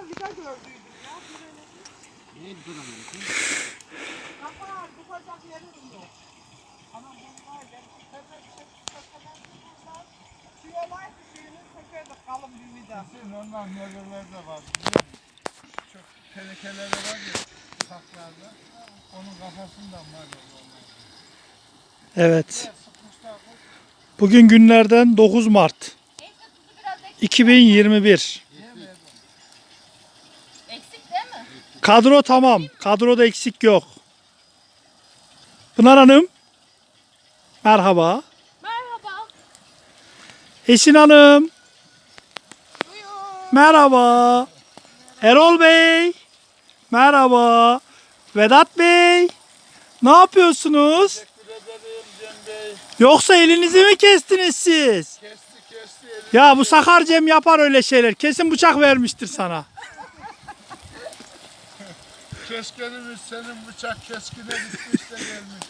da vida gördüydüm ya. Ne duramıyorsun? kafa tutacak yerim yok. Ama bunlar ben tepe tepeler bunlar. Tüyolar şeyini tekerdik kalın bir vida. Kesin ondan neler de var. Çok tehlikeleri var ya saklarda. Onun kafasından var ya. onlar. Evet. Bugün günlerden 9 Mart 2021. Eksik değil mi? Kadro tamam. Kadroda eksik yok. Pınar Hanım. Merhaba. Merhaba. Esin Hanım. Merhaba. Erol Bey. Merhaba. Vedat Bey. Ne yapıyorsunuz? Teşekkür ederim Cem Bey. Yoksa elinizi mi kestiniz siz? Kesti kesti elini. Ya bu Sakar Cem yapar öyle şeyler. Kesin bıçak vermiştir sana. Keskinimiz senin bıçak keskine gitmiş de gelmiş.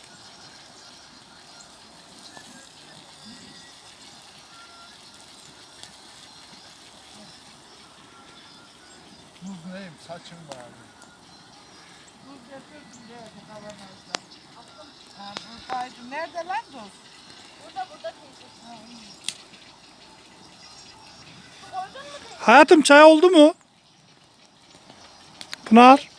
Buz neyim saçım bağlı. Buz diye bu kavanozda. Ha, buradaydı. Nerede lan buz? Burada burada teyze. Koydun mu teyze? Hayatım çay oldu mu? Pınar.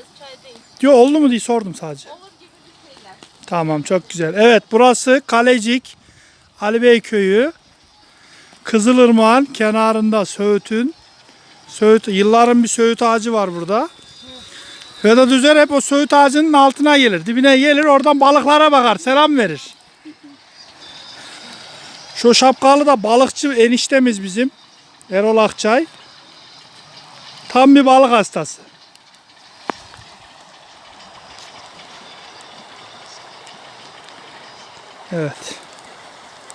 İçeceğiz çay değil. Yo oldu mu diye sordum sadece. Olur gibi bir şeyler. Tamam çok güzel. Evet burası Kalecik Ali Bey köyü. Kızılırmağın kenarında Söğüt'ün Söğüt, yılların bir Söğüt ağacı var burada. Vedat Üzer hep o Söğüt ağacının altına gelir. Dibine gelir oradan balıklara bakar. Selam verir. Şu şapkalı da balıkçı eniştemiz bizim. Erol Akçay. Tam bir balık hastası. Evet.